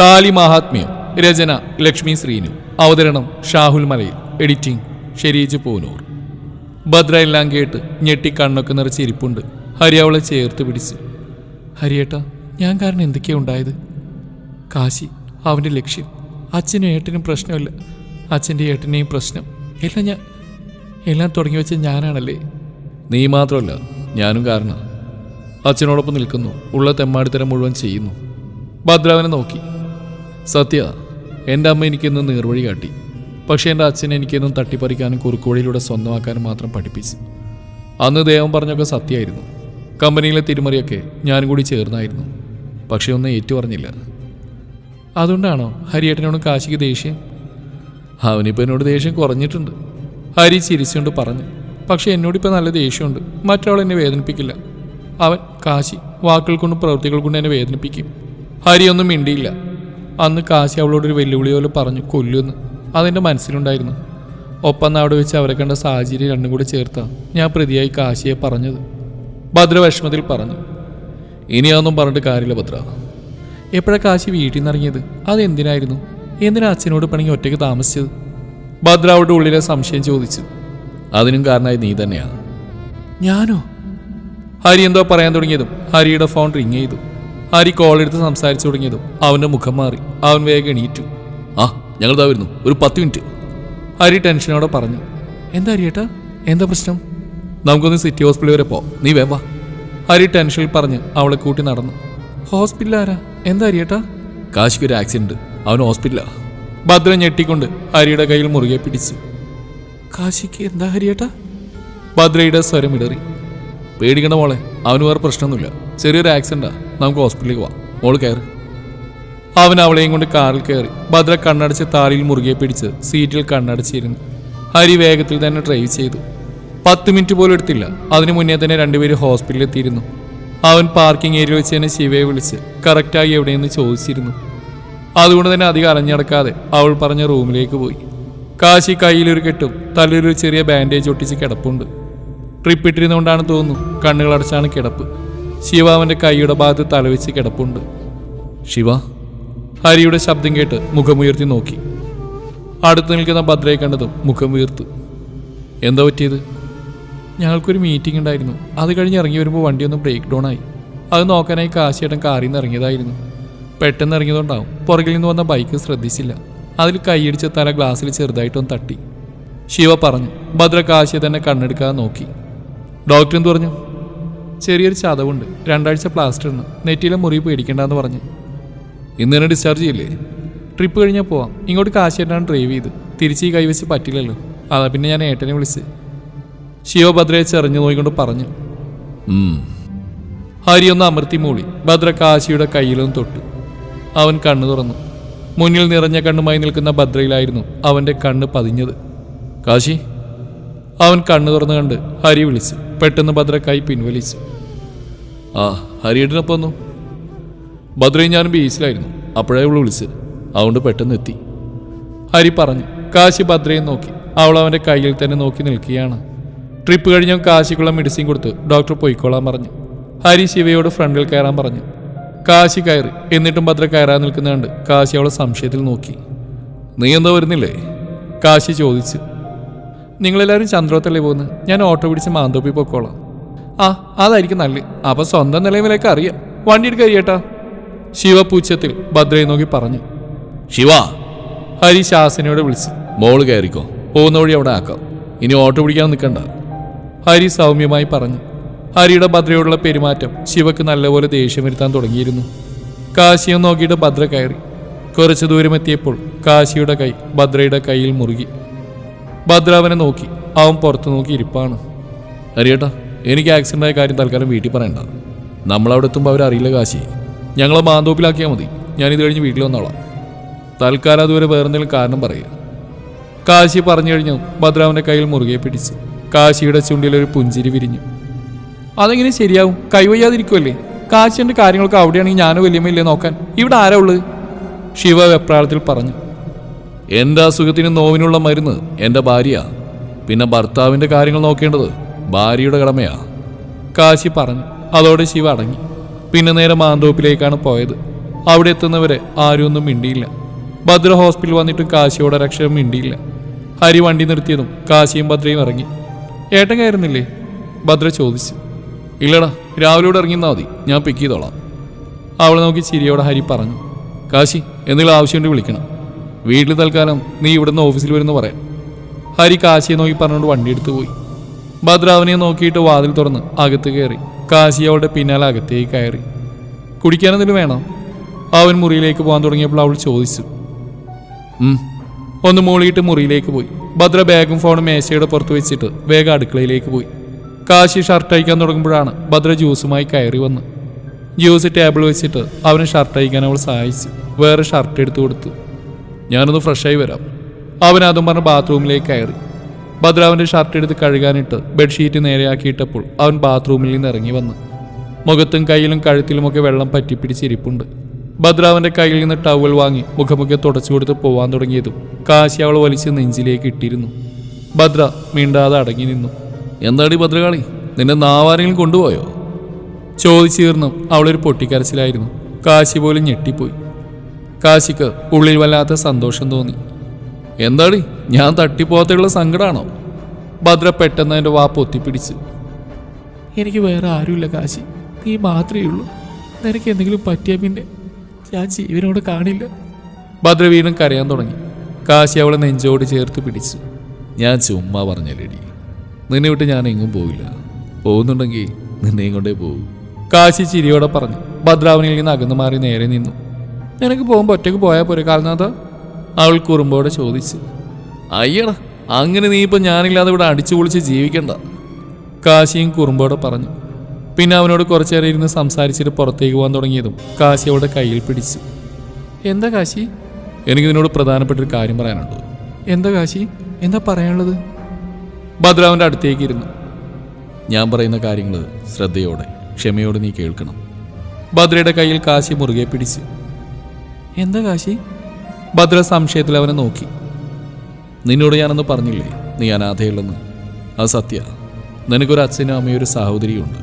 താലി മഹാത്മ്യം രചന ലക്ഷ്മി ശ്രീനു. അവതരണം ഷാഹുൽ മലയിൽ. എഡിറ്റിംഗ് ഷെരീജ് പൂനൂർ. ഭദ്ര എല്ലാം കേട്ട് ഞെട്ടി കണ്ണൊക്കെ നിറച്ച് ഇരിപ്പുണ്ട്. ഹരി അവളെ ചേർത്ത് പിടിച്ചു. ഹരിയേട്ട ഞാൻ കാരണം എന്തൊക്കെയാ ഉണ്ടായത്? കാശി അവന്റെ ലക്ഷ്യം. അച്ഛനും ഏട്ടനും പ്രശ്നമില്ല. അച്ഛന്റെ ഏട്ടനെയും പ്രശ്നം. എല്ലാം ഞാൻ എല്ലാം തുടങ്ങി വെച്ച ഞാനാണല്ലേ? നീ മാത്രമല്ല ഞാനും കാരണം. അച്ഛനോടൊപ്പം നിൽക്കുന്നു. ഉള്ള തെമ്മാടിത്തരം മുഴുവൻ ചെയ്യുന്നു. ഭദ്രാവനെ നോക്കി. സത്യ എന്റെ അമ്മ എനിക്കിന്ന് നീർവഴി കാട്ടി. പക്ഷേ എന്റെ അച്ഛൻ എനിക്കെന്നും തട്ടിപ്പറിക്കാനും കുറുക്കുവഴിയിലൂടെ സ്വന്തമാക്കാനും മാത്രം പഠിപ്പിച്ചു. അന്ന് ദേവം പറഞ്ഞൊക്കെ സത്യമായിരുന്നു. കമ്പനിയിലെ തിരുമറിയൊക്കെ ഞാനും കൂടി ചേർന്നായിരുന്നു. പക്ഷേ ഒന്നും ഏറ്റു പറഞ്ഞില്ല അതുകൊണ്ടാണോ ഹരിയേട്ടനോട് കാശിക്ക് ദേഷ്യം? അവനിപ്പോൾ എന്നോട് ദേഷ്യം കുറഞ്ഞിട്ടുണ്ട്. ഹരി ചിരിച്ചുകൊണ്ട് പറഞ്ഞു. പക്ഷെ എന്നോടിപ്പോൾ നല്ല ദേഷ്യമുണ്ട്. മറ്റൊരാൾ എന്നെ വേദനിപ്പിക്കില്ല. അവൻ കാശി വാക്കുകൾ കൊണ്ടും പ്രവൃത്തികൾ കൊണ്ടും എന്നെ വേദനിപ്പിക്കും. ഹരിയൊന്നും മിണ്ടിയില്ല. അന്ന് കാശി ഒരു വെല്ലുവിളി പോലെ പറഞ്ഞു കൊല്ലുമെന്ന് അതെന്റെ മനസ്സിലുണ്ടായിരുന്നു. ഒപ്പം അവിടെ വെച്ച് അവരെ കണ്ട സാഹചര്യം രണ്ടും കൂടി ചേർത്താണ് ഞാൻ പ്രതിയായി കാശിയെ പറഞ്ഞത്. ഭദ്ര വിഷമത്തിൽ പറഞ്ഞു ഇനി അതൊന്നും പറഞ്ഞിട്ട് കാര്യമില്ല ഭദ്ര. എപ്പോഴാണ് കാശി വീട്ടിൽ നിന്ന് ഇറങ്ങിയത്? അതെന്തിനായിരുന്നു എന്തിനാ അച്ഛനോട് പണി ഒറ്റയ്ക്ക് താമസിച്ചത്? ഭദ്ര അവളുടെ ഉള്ളിലെ സംശയം ചോദിച്ചു അതിനും കാരണമായി നീ തന്നെയാണ് ഞാനോ? ഹരി എന്തോ പറയാൻ തുടങ്ങിയതും ഹരിയുടെ ഫോൺ റിങ് ചെയ്തു. ഹരി കോൾ എടുത്ത് സംസാരിച്ചു തുടങ്ങിയതും അവന്റെ മുഖം മാറി. അവൻ വേഗം എണീറ്റു. ആ ഞങ്ങൾ ഇതാ വരുന്നു. ഒരു പത്ത് മിനിറ്റ്. ഹരി ടെൻഷനോടെ പറഞ്ഞു. എന്താ ഹരിയേട്ടാ എന്താ പ്രശ്നം? നമുക്കൊന്ന് സിറ്റി ഹോസ്പിറ്റലിൽ വരെ പോ നീ വേവാ ഹരി ടെൻഷനിൽ പറഞ്ഞ് അവളെ കൂട്ടി നടന്നു. ഹോസ്പിറ്റൽ ആരാ? എന്താ ഹരിയേട്ടാ കാശിക്ക് ഒരു ആക്സിഡന്റ്. അവൻ ഹോസ്പിറ്റലാ ഭദ്ര ഞെട്ടിക്കൊണ്ട് ഹരിയുടെ കയ്യിൽ മുറുകെ പിടിച്ചു. കാശിക്ക് എന്താ ഹരിയേട്ടാ ഭദ്രയുടെ സ്വരം ഇടറി. പേടിക്കണ്ട മോളെ. അവന് വേറെ പ്രശ്നമൊന്നുമില്ല. ചെറിയൊരു ആക്സിഡന്റാ നമുക്ക് ഹോസ്പിറ്റലിലേക്ക് പോവാം. മോൾ കയറി. അവൻ അവളെയും കൊണ്ട് കാറിൽ കയറി. ഭദ്ര കണ്ണടച്ച് താളിയിൽ മുറുകെ പിടിച്ച് സീറ്റിൽ കണ്ണടച്ചിരുന്നു. ഹരി വേഗത്തിൽ തന്നെ ഡ്രൈവ് ചെയ്തു. പത്ത് മിനിറ്റ് പോലും എടുത്തില്ല. അതിനു മുന്നേ തന്നെ രണ്ടുപേരും ഹോസ്പിറ്റലിൽ എത്തിയിരുന്നു. അവൻ പാർക്കിംഗ് ഏരിയ വെച്ച് തന്നെ ശിവയെ വിളിച്ച് കറക്റ്റായി എവിടെയെന്ന് ചോദിച്ചിരുന്നു. അതുകൊണ്ട് തന്നെ അധികം അലഞ്ഞടക്കാതെ അവൾ പറഞ്ഞ റൂമിലേക്ക് പോയി. കാശി കയ്യിലൊരു കെട്ടും തലയിലൊരു ചെറിയ ബാൻഡേജ് ഒട്ടിച്ച് കിടപ്പുണ്ട്. ട്രിപ്പ് ഇട്ടിരുന്നുകൊണ്ടാണ് തോന്നുന്നു കണ്ണുകളടച്ചാണ് കിടപ്പ്. ശിവ അവന്റെ കൈയുടെ ഭാഗത്ത് തലവെച്ച് കിടപ്പുണ്ട്. ശിവ ഹരിയുടെ ശബ്ദം കേട്ട് മുഖമുയർത്തി നോക്കി. അടുത്ത് നിൽക്കുന്ന ഭദ്രയെ കണ്ടതും മുഖം വീർത്തു എന്താ പറ്റിയത്? ഞങ്ങൾക്കൊരു മീറ്റിംഗ് ഉണ്ടായിരുന്നു. അത് കഴിഞ്ഞ് ഇറങ്ങി വരുമ്പോൾ വണ്ടിയൊന്ന് ബ്രേക്ക് ഡൗൺ ആയി. അത് നോക്കാനായി കാശിയേട്ടൻ കാറിൽ നിന്ന് ഇറങ്ങിയതായിരുന്നു. പെട്ടെന്ന് ഇറങ്ങിയതുകൊണ്ടാവും പുറകിൽ നിന്ന് വന്ന ബൈക്ക് ശ്രദ്ധിച്ചില്ല. അതിൽ കൈയടിച്ച് തല ഗ്ലാസ്സിൽ ചെറുതായിട്ടൊന്ന് തട്ടി. ശിവ പറഞ്ഞു ഭദ്ര കാശിയെ തന്നെ കണ്ണെടുക്കാതെ നോക്കി. ഡോക്ടർ എന്ത് പറഞ്ഞു? ചെറിയൊരു ചതവുണ്ട്. രണ്ടാഴ്ച പ്ലാസ്റ്റർ ഇടണം. നെറ്റിയിലെ മുറി പേടിക്കണ്ടെന്ന് പറഞ്ഞു. ഇന്ന് തന്നെ ഡിസ്ചാർജ് ചെയ്യില്ലേ? ട്രിപ്പ് കഴിഞ്ഞാൽ പോവാം. ഇങ്ങോട്ട് കാശിയേട്ടാണ് ഡ്രൈവ് ചെയ്ത്. തിരിച്ച് ഈ കൈവച്ച് പറ്റില്ലല്ലോ. അതാ പിന്നെ ഞാൻ ഏട്ടനെ വിളിച്ച്. ശിവഭദ്രയെ ചെറിഞ്ഞു നോക്കിക്കൊണ്ട് പറഞ്ഞു. ഹരി ഒന്ന് അമർത്തി മൂളി. ഭദ്ര കാശിയുടെ കയ്യിലൊന്ന് തൊട്ടു. അവൻ കണ്ണു തുറന്നു. മുന്നിൽ നിറഞ്ഞ കണ്ണുമായി നിൽക്കുന്ന ഭദ്രയിലായിരുന്നു അവന്റെ കണ്ണ് പതിഞ്ഞത്. കാശി? അവൻ കണ്ണു തുറന്നു കണ്ട് ഹരി വിളിച്ചു. പെട്ടെന്ന് ഭദ്ര കൈ പിൻവലിച്ചു. ആ ഹരിയേട്ടനൊപ്പം വന്നു? ഭദ്രയും ഞാനും ബീച്ചിലായിരുന്നു അപ്പോഴേ അവൾ വിളിച്ച് അതുകൊണ്ട് പെട്ടെന്ന് എത്തി. ഹരി പറഞ്ഞു കാശി ഭദ്രയെ നോക്കി. അവൾ അവന്റെ കയ്യിൽ തന്നെ നോക്കി നിൽക്കുകയാണ്. ട്രിപ്പ് കഴിഞ്ഞ് കാശിക്കുള്ള മെഡിസിൻ കൊടുത്ത് ഡോക്ടർ പൊയ്ക്കോളാൻ പറഞ്ഞു. ഹരി ശിവയോട് ഫ്രണ്ടിൽ കയറാൻ പറഞ്ഞു. കാശി കയറി. എന്നിട്ടും ഭദ്ര കയറാൻ നിൽക്കുന്നതുകൊണ്ട് കാശി അവളെ സംശയത്തിൽ നോക്കി. നീ എന്താ വരുന്നില്ലേ? കാശി ചോദിച്ചു. നിങ്ങളെല്ലാവരും ചന്ദ്രോത്തല്ലേ പോകുന്നത്? ഞാൻ ഓട്ടോ പിടിച്ച് മാന്തോപ്പി പൊക്കോളാം. ആ അതായിരിക്കും നല്ലത്. അപ്പൊ സ്വന്തം നിലവിലേക്ക് അറിയാം. വണ്ടി എടുക്കുക അറിയട്ടാ ശിവ പൂച്ചത്തിൽ ഭദ്രയെ നോക്കി പറഞ്ഞു. ശിവ. ഹരി ശാസനയോട് വിളിച്ചു. മോൾ കയറിക്കോ. പോകുന്ന വഴി അവിടെ ആക്കാം. ഇനി ഓട്ടോ പിടിക്കാൻ നിൽക്കണ്ട. ഹരി സൗമ്യമായി പറഞ്ഞു. ഹരിയുടെ ഭദ്രയോടുള്ള പെരുമാറ്റം ശിവക്ക് നല്ലപോലെ ദേഷ്യം വരുത്താൻ തുടങ്ങിയിരുന്നു. കാശിയെ നോക്കിയിട്ട് ഭദ്ര കയറി. കുറച്ചു ദൂരമെത്തിയപ്പോൾ കാശിയുടെ കൈ ഭദ്രയുടെ കയ്യിൽ മുറുകി. ഭദ്ര അവനെ നോക്കി. അവൻ പുറത്തു നോക്കി ഇരിപ്പാണ്. അറിയട്ടാ എനിക്ക് ആക്സിഡന്റ് ആയ കാര്യം തൽക്കാലം വീട്ടിൽ പറയണ്ട. നമ്മളവിടെ എത്തുമ്പോൾ അവരറിയില്ല കാശി. ഞങ്ങളെ മാന്തോപ്പിലാക്കിയാൽ മതി. ഞാനിത് കഴിഞ്ഞ് വീട്ടിൽ വന്നോളാം. തൽക്കാലം അതുവരെ വേറെന്തെങ്കിലും കാരണം പറയുക. കാശി പറഞ്ഞു കഴിഞ്ഞു ഭദ്രാവിന്റെ കയ്യിൽ മുറുകെ പിടിച്ച്. കാശിയുടെ ചുണ്ടിലൊരു പുഞ്ചിരി വിരിഞ്ഞു. അതെങ്ങനെ ശരിയാവും? കൈവയ്യാതിരിക്കുമല്ലേ കാശിന്റെ കാര്യങ്ങളൊക്കെ അവിടെയാണെങ്കിൽ ഞാനും വലിയമ്മയില്ലേ നോക്കാൻ? ഇവിടെ ആരാ ഉള്ളത്? ശിവ വെപ്രാളത്തിൽ പറഞ്ഞു. എന്റെ അസുഖത്തിന് നോവിനുള്ള മരുന്ന് എന്റെ ഭാര്യ പിന്നെ ഭർത്താവിന്റെ കാര്യങ്ങൾ നോക്കേണ്ടത് ഭാര്യയുടെ കടമയാ. കാശി പറഞ്ഞു. അതോടെ ശിവ അടങ്ങി. പിന്നെ നേരെ മാന്തോപ്പിലേക്കാണ് പോയത്. അവിടെ എത്തുന്നവരെ ആരും ഒന്നും മിണ്ടിയില്ല. ഭദ്ര ഹോസ്പിറ്റൽ വന്നിട്ടും കാശിയോടെ ഒരക്ഷരം മിണ്ടിയില്ല. ഹരി വണ്ടി നിർത്തിയതും കാശിയും ഭദ്രയും ഇറങ്ങി. ഏട്ടൻ കയറുന്നില്ലേ? ഭദ്ര ചോദിച്ചു. ഇല്ലടാ രാവിലെ ഇവിടെ ഇറങ്ങിന്നാ മതി. ഞാൻ പിക്ക് ചെയ്തോളാം. അവളെ നോക്കി ചിരിയോടെ ഹരി പറഞ്ഞു. കാശി എന്തെങ്കിലും ആവശ്യമുണ്ട് വിളിക്കണം. വീട്ടിൽ തൽക്കാലം നീ ഇവിടുന്ന് ഓഫീസിൽ വരുന്ന പറയാം. ഹരി കാശിയെ നോക്കി പറഞ്ഞുകൊണ്ട് വണ്ടി എടുത്തു പോയി. ഭദ്രാവിനെ നോക്കിയിട്ട് വാതിൽ തുറന്ന് അകത്ത് കയറി. കാശി അവളുടെ പിന്നാലെ അകത്തേക്ക് കയറി. കുടിക്കാനെന്തെങ്കിലും വേണോ? അവൻ മുറിയിലേക്ക് പോകാൻ തുടങ്ങിയപ്പോൾ അവൾ ചോദിച്ചു. ഒന്ന് മൂളിയിട്ട് മുറിയിലേക്ക് പോയി. ഭദ്ര ബാഗും ഫോണും മേശയുടെ പുറത്ത് വെച്ചിട്ട് വേഗം അടുക്കളയിലേക്ക് പോയി. കാശി ഷർട്ട് അയക്കാൻ തുടങ്ങുമ്പോഴാണ് ഭദ്ര ജ്യൂസുമായി കയറി വന്ന്. ജ്യൂസ് ടേബിൾ വെച്ചിട്ട് അവന് ഷർട്ട് അയക്കാൻ അവൾ സഹായിച്ചു. വേറെ ഷർട്ട് എടുത്തു കൊടുത്തു. ഞാനൊന്ന് ഫ്രഷായി വരാം. അവൻ അതും പറഞ്ഞ് ബാത്റൂമിലേക്ക് കയറി. ഭദ്രാവിന്റെ ഷർട്ട് എടുത്ത് കഴുകാനിട്ട് ബെഡ്ഷീറ്റ് നേരെയാക്കിയിട്ടപ്പോൾ അവൻ ബാത്റൂമിൽ നിന്ന് ഇറങ്ങി വന്നു. മുഖത്തും കയ്യിലും കഴുത്തിലുമൊക്കെ വെള്ളം പറ്റിപ്പിടിച്ചിരിപ്പുണ്ട് ഭദ്ര അവന്റെ കയ്യിൽ നിന്ന് ടവൽ വാങ്ങി മുഖമൊക്കെ തുടച്ചു കൊടുത്ത് പോവാൻ തുടങ്ങിയതും കാശി അവൾ വലിച്ച് നെഞ്ചിലേക്ക് ഇട്ടിരുന്നു. ഭദ്ര മിണ്ടാതെ അടങ്ങി നിന്നു. എന്താടി ഭദ്രകാളി? നിന്റെ നാവാരെങ്കിലും കൊണ്ടുപോയോ? ചോദിച്ചു തീർന്നും അവളൊരു പൊട്ടിക്കരച്ചിലായിരുന്നു. കാശി പോലും ഞെട്ടിപ്പോയി. കാശിക്ക് ഉള്ളിൽ വല്ലാത്ത സന്തോഷം തോന്നി. എന്താടി ഞാൻ തട്ടിപ്പോകത്തുള്ള സങ്കടമാണോ ഭദ്ര പെട്ടെന്ന് എന്റെ വാപ്പ് ഒത്തിപ്പിടിച്ച് എനിക്ക് വേറെ ആരുമില്ല കാശി നീ മാത്രമേ ഉള്ളൂ. നിനക്ക് എന്തെങ്കിലും പറ്റിയ പിന്നെ? ഞാൻ ജീവനോട് കാണില്ല. ഭദ്ര വീണ്ടും കരയാൻ തുടങ്ങി. കാശി അവളെ നെഞ്ചോട് ചേർത്ത് പിടിച്ചു. ഞാൻ ചുമ്മാ പറഞ്ഞല്ലേടി നിന്നെ വിട്ട് ഞാൻ എങ്ങും പോവില്ല. പോകുന്നുണ്ടെങ്കിൽ നിന്നെയും കൊണ്ടേ പോകും. കാശി ചിരിയോടെ പറഞ്ഞു. ഭദ്രാവനിൽ നിന്ന് അകന്നു മാറി നേരെ നിന്നു. നിനക്ക് പോകുമ്പോൾ ഒറ്റയ്ക്ക് പോയാൽ പോരെ കാൽനാഥ? അവൾ കുറുമ്പോടെ ചോദിച്ചു. അയ്യടാ അങ്ങനെ നീ ഇപ്പം ഞാനില്ലാതെ ഇവിടെ അടിച്ചു പൊളിച്ച് ജീവിക്കണ്ട. കാശിയും കുറുമ്പോടെ പറഞ്ഞു. പിന്നെ അവനോട് കുറച്ചേരം ഇരുന്ന് സംസാരിച്ചിട്ട് പുറത്തേക്ക് പോകാൻ തുടങ്ങിയതും കാശി അവളുടെ കയ്യിൽ പിടിച്ചു. എന്താ കാശി? എനിക്ക് നിന്നോട് പ്രധാനപ്പെട്ട ഒരു കാര്യം പറയാനുണ്ട്. എന്താ കാശി? എന്താ പറയാനുള്ളത്? ഭദ്രാവിന്റെ അടുത്തേക്ക് ഇരുന്നു. ഞാൻ പറയുന്ന കാര്യങ്ങൾ ശ്രദ്ധയോടെ ക്ഷമയോടെ നീ കേൾക്കണം. ഭദ്രയുടെ കയ്യിൽ കാശി മുറുകെ പിടിച്ചു. എന്താ കാശി? ഭദ്ര സംശയത്തിൽ അവനെ നോക്കി. നിന്നോട് ഞാനൊന്ന് പറഞ്ഞില്ലേ നീ അനാഥയുള്ളെന്ന് അത് സത്യ. നിനക്കൊരു അച്ഛനും അമ്മയും ഒരു സഹോദരിയുണ്ട്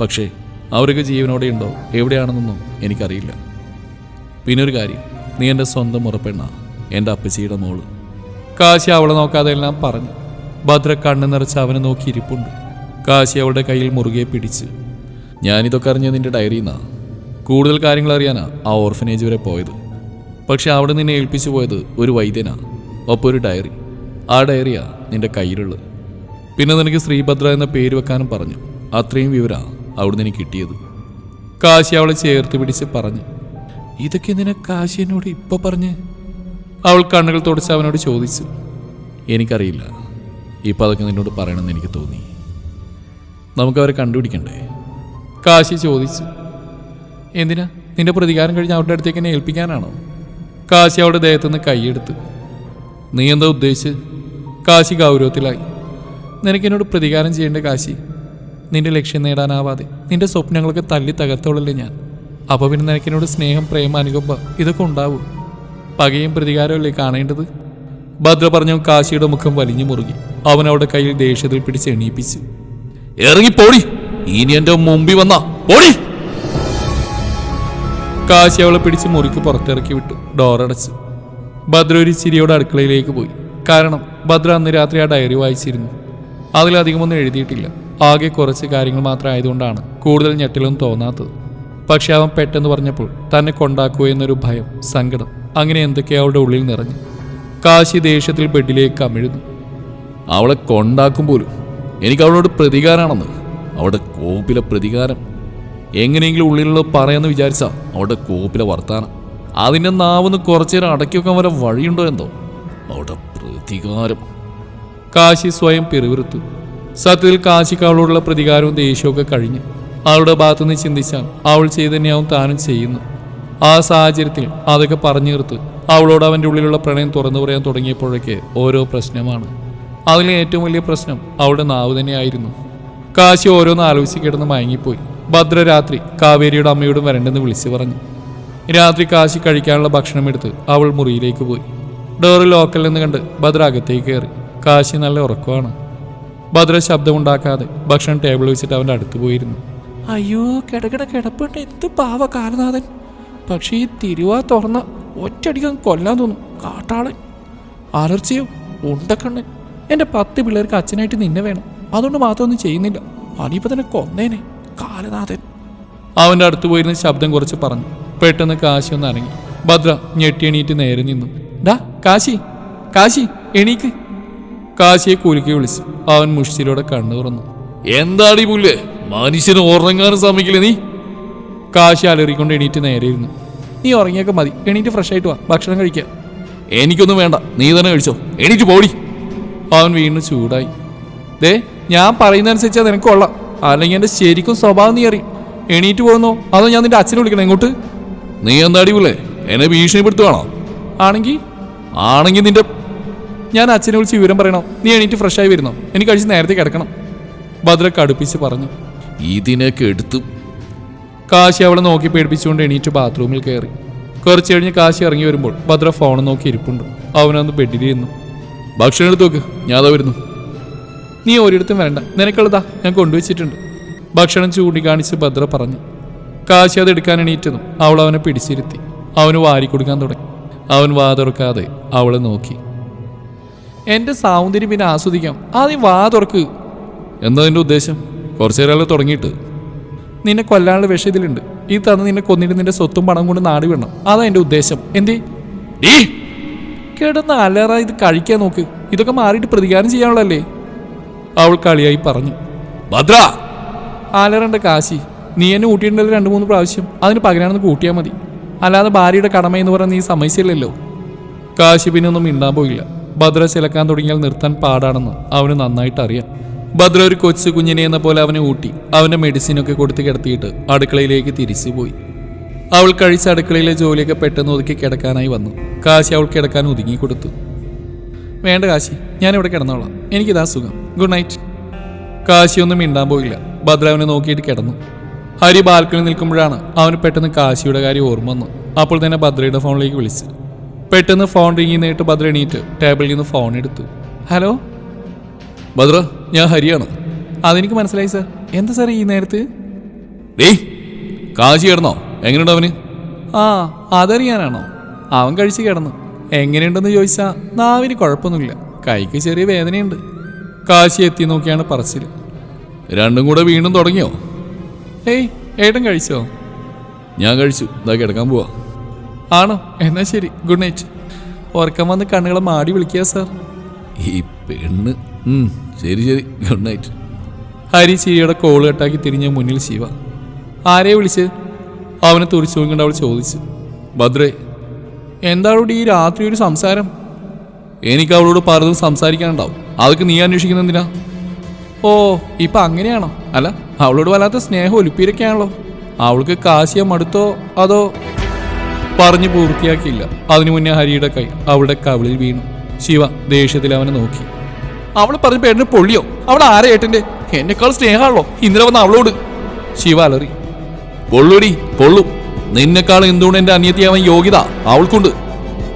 പക്ഷേ അവരൊക്കെ ജീവനോടെ ഉണ്ടോ? എവിടെയാണെന്നൊന്നും എനിക്കറിയില്ല. പിന്നെ ഒരു കാര്യം നീ എന്റെ സ്വന്തം ഉറപ്പെണ്ണ എന്റെ അപ്പച്ചിയുടെ മോൾ. കാശി അവളെ നോക്കാതെ എല്ലാം പറഞ്ഞു. ഭദ്ര കണ്ണു നിറച്ച് അവനെ നോക്കി ഇരിപ്പുണ്ട്. കാശി അവളുടെ കയ്യിൽ മുറുകെ പിടിച്ച് ഞാനിതൊക്കെ അറിഞ്ഞ നിന്റെ ഡയറിന്നാ കൂടുതൽ കാര്യങ്ങൾ അറിയാനാണ് ആ ഓർഫനേജ് വരെ പോയത്. പക്ഷെ അവിടെ നിന്നെ ഏൽപ്പിച്ചു പോയത് ഒരു വൈദ്യനാണ് ഒപ്പം ഒരു ഡയറി ആ ഡയറിയാണ് നിന്റെ കയ്യിലുള്ളത്. പിന്നെ നിനക്ക് ശ്രീഭദ്ര എന്ന പേര് വെക്കാനും പറഞ്ഞു. അത്രയും വിവരമാണ് അവിടുന്ന് എനിക്ക് കിട്ടിയത്. കാശി അവളെ ചേർത്ത് പിടിച്ച് പറഞ്ഞു ഇതൊക്കെ നിന കാശി എന്നോട് ഇപ്പൊ പറഞ്ഞ്? അവൾ കണ്ണുകൾ തുടച്ച് അവനോട് ചോദിച്ചു എനിക്കറിയില്ല. ഇപ്പൊ അതൊക്കെ നിന്നോട് പറയണമെന്ന് എനിക്ക് തോന്നി. നമുക്കവരെ കണ്ടുപിടിക്കണ്ടേ? കാശി ചോദിച്ചു എന്തിനാ? നിന്റെ പ്രതികാരം കഴിഞ്ഞ് അവരുടെ അടുത്തേക്ക് എന്നെ ഏൽപ്പിക്കാനാണോ? കാശി അവളുടെ ദേഹത്തുനിന്ന് കൈയെടുത്ത്. നീ എന്താ ഉദ്ദേശിച്ച് കാശി ഗൗരവത്തിലായി. നിനക്കെന്നോട് പ്രതികാരം ചെയ്യേണ്ട കാശി നിന്റെ ലക്ഷ്യം നേടാനാവാതെ നിന്റെ സ്വപ്നങ്ങളൊക്കെ തല്ലി തകർത്തോളല്ലേ ഞാൻ. അപ്പോൾ പിന്നെ നിനക്കെന്നോട് സ്നേഹം പ്രേമ അനുകമ്പ ഇതൊക്കെ ഉണ്ടാവും. പകയും പ്രതികാരമല്ലേ കാണേണ്ടത്? ഭദ്ര പറഞ്ഞു കാശിയുടെ മുഖം വലിഞ്ഞു മുറുകി. അവൻ അവളുടെ കയ്യിൽ ദേഷ്യത്തിൽ പിടിച്ച് എണീപ്പിച്ചു. ഇറങ്ങിപ്പോടി. ഇനി എന്റെ മുമ്പിൽ വന്നാ. പോടി. കാശി അവളെ പിടിച്ച് മുറിക്ക് പുറത്തിറക്കി വിട്ടു. ഡോറടച്ച് ഭദ്ര ഒരു ചിരിയോടെ അടുക്കളയിലേക്ക് പോയി. കാരണം ഭദ്ര അന്ന് രാത്രി ആ ഡയറി വായിച്ചിരുന്നു. അതിലധികമൊന്നും എഴുതിയിട്ടില്ല. ആകെ കുറച്ച് കാര്യങ്ങൾ മാത്രം ആയതുകൊണ്ടാണ് കൂടുതൽ ഞെട്ടലൊന്നും തോന്നാത്തത്. പക്ഷെ അവൻ പെട്ടെന്ന് പറഞ്ഞപ്പോൾ തന്നെ കൊണ്ടാക്കുക എന്നൊരു ഭയം സങ്കടം അങ്ങനെ എന്തൊക്കെയോ അവളുടെ ഉള്ളിൽ നിറഞ്ഞു. കാശി ദേഷ്യത്തിൽ ബെഡിലേക്ക് കമിഴുന്നു അവളെ കൊണ്ടാക്കും പോലും. എനിക്ക് അവളോട് പ്രതികാരമാണെന്ന്. അവളുടെ കോപ്പിലെ പ്രതികാരം. എങ്ങനെയെങ്കിലും ഉള്ളിലുള്ള പറയാന്ന് വിചാരിച്ചാ അവിടെ കോപ്പിലെ വർത്താനം. അതിന്റെ നാവൊന്ന് കുറച്ചു നേരം അടക്കി വരെ വഴിയുണ്ടോ എന്തോ? അവിടെ പ്രതികാരം. കാശി സ്വയം പിറുവിറുത്തു സത്യത്തിൽ കാശിക്ക് അവളോടുള്ള പ്രതികാരവും ദേഷ്യമൊക്കെ കഴിഞ്ഞ്. അവളുടെ ഭാഗത്തുനിന്ന് ചിന്തിച്ചാൽ അവൾ ചെയ്ത് തന്നെയാവും താനും ചെയ്യുന്നു ആ സാഹചര്യത്തിൽ അതൊക്കെ പറഞ്ഞു നിർത്ത് അവളോട് അവന്റെ ഉള്ളിലുള്ള പ്രണയം തുറന്നു പറയാൻ തുടങ്ങിയപ്പോഴൊക്കെ ഓരോ പ്രശ്നമാണ്. അതിലെ ഏറ്റവും വലിയ പ്രശ്നം അവളുടെ നാവ് തന്നെയായിരുന്നു. കാശി ഓരോന്ന് ആലോചിച്ച് കിടന്ന് മയങ്ങിപ്പോയി. ഭദ്ര രാത്രി കാവേരിയുടെ അമ്മയോടും വരണ്ടെന്ന് വിളിച്ചു പറഞ്ഞു. രാത്രി കാശി കഴിക്കാനുള്ള ഭക്ഷണം എടുത്ത് അവൾ മുറിയിലേക്ക് പോയി. ഡോറ് ലോക്കൽ നിന്ന് കണ്ട് ഭദ്ര അകത്തേക്ക് കയറി. കാശി നല്ല ഉറക്കമാണ്. ഭദ്ര ശബ്ദമുണ്ടാക്കാതെ ഭക്ഷണം ടേബിൾ വെച്ചിട്ട് അവന്റെ അടുത്ത് പോയിരുന്നു. അയ്യോ കിടക്കണ കിടപ്പുണ്ട്. എന്ത് പാവ കാലനാഥൻ. പക്ഷേ ഈ തിരുവാ തുറന്ന ഒറ്റയടിക്കാൻ കൊല്ലാൻ തോന്നും. കാട്ടാളൻ. അലർച്ചയോ? ഉണ്ടക്കണ്ണൻ. എന്റെ പത്ത് പിള്ളേർക്ക് അച്ഛനായിട്ട് നിന്നെ വേണം. അതുകൊണ്ട് മാത്രമൊന്നും ചെയ്യുന്നില്ല. അനിയിപ്പോൾ തന്നെ കൊന്നേനെ. കാലനാഥൻ. അവന്റെ അടുത്ത് പോയിരുന്ന ശബ്ദം കുറച്ച് പറഞ്ഞു. പെട്ടെന്ന് കാശി ഒന്ന് അനങ്ങി. ഭദ്ര ഞെട്ടി എണീറ്റ് നേരെ നിന്നു. ഡാ കാശി കാശി എണീക്ക്. കാശിയെ കുലുക്കി വിളിച്ചു അവൻ മുഷ്ടിയിലൂടെ കണ്ണു തുറന്നു. എന്താടി പുല്ല്? മനുഷ്യന് ഉറങ്ങാനും സമ്മതിക്കില്ല നീ. കാശി അലറിക്കൊണ്ട് എണീറ്റ് നേരെ ഇരുന്നു. നീ ഉറങ്ങിയൊക്കെ മതി. എണീറ്റ് ഫ്രഷ് ആയിട്ട് വാ. ഭക്ഷണം കഴിക്കുക എനിക്കൊന്നും വേണ്ട. നീ തന്നെ കഴിച്ചോ. എണീറ്റ് പോടി. അവൻ വീണ്ടും ചൂടായി. ദേ ഞാൻ പറയുന്നതനുസരിച്ചാൽ നിനക്ക് കൊള്ളാം. അല്ലെങ്കിൽ എന്റെ ശരിക്കും സ്വഭാവം നീ അറിയും. എണീറ്റ് പോകുന്നോ? അതോ ഞാൻ നിന്റെ അച്ഛനെ വിളിക്കണം ഇങ്ങോട്ട്? നീ എന്താ അടിപൊളേ? എന്നെ ഭീഷണിപ്പെടുത്തുവാണോ? ആണെങ്കിൽ? ആണെങ്കിൽ നിന്റെ ഞാൻ അച്ഛനെ വിളിച്ച് വിവരം പറയണോ? നീ എണീറ്റ് ഫ്രഷായി വരുന്നോ? എനിക്ക് കഴിച്ച് നേരത്തെ കിടക്കണം. ഭദ്ര കടുപ്പിച്ച് പറഞ്ഞു. ഇതിനൊക്കെ എടുത്തു കാശി അവളെ നോക്കി പേടിപ്പിച്ചുകൊണ്ട് എണീറ്റ് ബാത്റൂമിൽ കയറി. കുറച്ച് കഴിഞ്ഞ് കാശി ഇറങ്ങി വരുമ്പോൾ ഭദ്ര ഫോൺ നോക്കി ഇരിപ്പുണ്ട്. അവനൊന്ന് ബെഡിലിരുന്നു. ഭക്ഷണം എടുത്തു നോക്ക്. ഞാൻ അതാ വരുന്നു. നീ ഒരിടത്തും വരണ്ട. നിനക്കുള്ളതാ ഞാൻ കൊണ്ടുവച്ചിട്ടുണ്ട്. ഭക്ഷണം ചൂണ്ടിക്കാണിച്ച് ഭദ്ര പറഞ്ഞു. കാശി അത് എടുക്കാൻ എണീറ്റതും അവൾ അവനെ പിടിച്ചിരുത്തി. അവന് വാരി കൊടുക്കാൻ തുടങ്ങി. അവൻ വാതുറക്കാതെ അവളെ നോക്കി. എന്റെ സൗന്ദര്യം പിന്നെ ആസ്വദിക്കാം. ആദ്യം വാ തുറക്ക്. എന്താ നിന്റെ ഉദ്ദേശം? കുറച്ചു നേരം തുടങ്ങിയിട്ട്? നിന്നെ കൊല്ലാനുള്ള വിഷം ഇതിലുണ്ട് ഈ തന്ന് നിന്നെ കൊന്നിട്ട് നിന്റെ സ്വത്തും പണം കൊണ്ട് നാടി വിടണം. അതാ എന്റെ ഉദ്ദേശം. എന്തേ? കിടന്ന് അലറ. ഇത് കഴിക്കാൻ നോക്ക്. ഇതൊക്കെ മാറിയിട്ട് പ്രതികാരം ചെയ്യാനുള്ളല്ലേ അവൾ കളിയായി പറഞ്ഞു ഭദ്ര! ആലറണ്ട കാശി. നീ എന്നെ കൂട്ടിയിട്ടുണ്ടല്ലോ രണ്ട് മൂന്ന് പ്രാവശ്യം അതിന് പകരാണെന്ന് കൂട്ടിയാൽ മതി. അല്ലാതെ ഭാര്യയുടെ കടമ എന്ന് പറഞ്ഞാൽ നീ സമ്മതിച്ചില്ലല്ലോ. കാശി പിന്നെ ഒന്നും മിണ്ടാൻ പോയില്ല. ഭദ്ര ചിലക്കാൻ തുടങ്ങിയാൽ നിർത്താൻ പാടാണെന്ന് അവന് നന്നായിട്ട് അറിയാം. ഭദ്ര ഒരു കൊച്ചു കുഞ്ഞിനെ എന്ന പോലെ അവനെ ഊട്ടി. അവന്റെ മെഡിസിനൊക്കെ കൊടുത്ത് കിടത്തിയിട്ട് അടുക്കളയിലേക്ക് തിരിച്ചു പോയി. അവൾ കഴിച്ച അടുക്കളയിലെ ജോലിയൊക്കെ പെട്ടെന്ന് ഒതുക്കി കിടക്കാനായി വന്നു. കാശി അവൾ കിടക്കാൻ ഒതുങ്ങി കൊടുത്തു. വേണ്ട കാശി ഞാനിവിടെ കിടന്നോളാം. എനിക്കിതാ സുഖം. ഗുഡ് നൈറ്റ് കാശിയൊന്നും മിണ്ടാൻ പോയില്ല. ഭദ്ര അവനെ നോക്കിയിട്ട് കിടന്നു. ഹരി ബാൽക്കണി നിൽക്കുമ്പോഴാണ് അവന് പെട്ടെന്ന് കാശിയുടെ കാര്യം ഓർമ്മ വന്നു. അപ്പോൾ തന്നെ ഭദ്രയുടെ ഫോണിലേക്ക് വിളിച്ചു. പെട്ടെന്ന് ഫോൺ റിങ് നേരിട്ട് ഭദ്ര എണീറ്റ് ടേബിളിൽ നിന്ന് ഫോൺ എടുത്തു. ഹലോ ഭദ്ര ഞാൻ ഹരിയാണ്. അതെനിക്ക് മനസ്സിലായി സാർ എന്താ സാർ ഈ നേരത്ത്? ഡേ കാശി കിടന്നോ? എങ്ങനെയുണ്ട് അവന്? ആ അതറിയാനാണോ? അവൻ കഴിച്ച് കിടന്നു. എങ്ങനെയുണ്ടെന്ന് ചോദിച്ചാൽ നാവിന് കുഴപ്പമൊന്നുമില്ല. കൈക്ക് ചെറിയ വേദനയുണ്ട്. കാശി എത്തി നോക്കിയാണ് പറച്ചിൽ രണ്ടും കൂടെ വീണ്ടും തുടങ്ങിയോ? ഏയ് ഏട്ടൻ കഴിച്ചോ? ഞാൻ കഴിച്ചു. ഇതാ കിടക്കാൻ പോവാ. ആണോ? എന്നാ ശരി. Good night. ഉറക്കം വന്ന് കണ്ണുകളെ മാടി വിളിക്കുക സാർ. ഈ പെണ്ണ്. ശരി ശരി. Good night. ഹരി ചിരിയുടെ കോൾ കെട്ടാക്കി തിരിഞ്ഞ മുന്നിൽ ശിവ. ആരെയെ വിളിച്ച് അവനെ തുറിച്ചു കൊണ്ട് അവൾ ചോദിച്ചു. ഭദ്രേ എന്താണോട് ഈ രാത്രി ഒരു സംസാരം? എനിക്ക് അവളോട് പലതും സംസാരിക്കാനുണ്ടാവും. അതൊക്കെ നീ അന്വേഷിക്കുന്ന എന്തിനാ? ഓ ഇപ്പൊ അങ്ങനെയാണോ? അല്ല അവളോട് വല്ലാത്ത സ്നേഹം ഒലിപ്പീരൊക്കെയാണല്ലോ അവൾക്ക് കാശിയ മടുത്തോ അതോ പറഞ്ഞു പൂർത്തിയാക്കിയില്ല. അതിനു മുന്നേ ഹരിയുടെ കൈ അവളുടെ കവിളിൽ വീണു. ശിവ ദേഷ്യത്തിൽ അവനെ നോക്കി. അവൾ പറഞ്ഞ പേരിന് പൊള്ളിയോ? അവൾ ആരെ ഏട്ടന്റെ എന്നെക്കാൾ സ്നേഹമാണല്ലോ. ഇന്നലെ വന്ന അവളോട്. ശിവ അലറി. പൊള്ളുടി പൊള്ളും. നിന്നെക്കാൾ എന്തുകൊണ്ട് എന്റെ അനിയത്തിയാവാൻ യോഗ്യത? അവൾക്കുണ്ട്.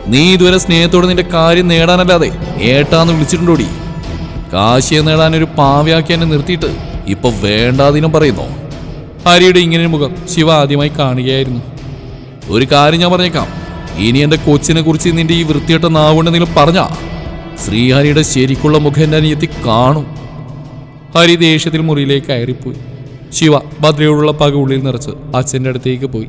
നീ ഇതുവരെ സ്നേഹത്തോടെ നിന്റെ കാര്യം നേടാനല്ലാതെ ഏട്ടാന്ന് വിളിച്ചിട്ടുണ്ടോടി? കാശിയെ നേടാൻ ഒരു പാവയാക്കി എന്നെ നിർത്തിയിട്ട് ഇപ്പൊ വേണ്ടാതിനും പറയുന്നു. ഹരിയുടെ ഇങ്ങനെ മുഖം ശിവ ആദ്യമായി കാണുകയായിരുന്നു. ഒരു കാര്യം ഞാൻ പറഞ്ഞേക്കാം. ഇനി എന്റെ കൊച്ചിനെ കുറിച്ച് നിന്റെ ഈ നാവുകൊണ്ട് നിങ്ങൾ പറഞ്ഞാ ശ്രീഹരിയുടെ ശരിക്കുള്ള മുഖം എന്റെ അനിയത്തി കാണും. ഹരി ദേഷ്യത്തിൽ മുറിയിലേക്ക് കയറിപ്പോയി. ശിവ ഭദ്രയോടുള്ള പക ഉള്ളിൽ നിറച്ച് അച്ഛന്റെ അടുത്തേക്ക് പോയി.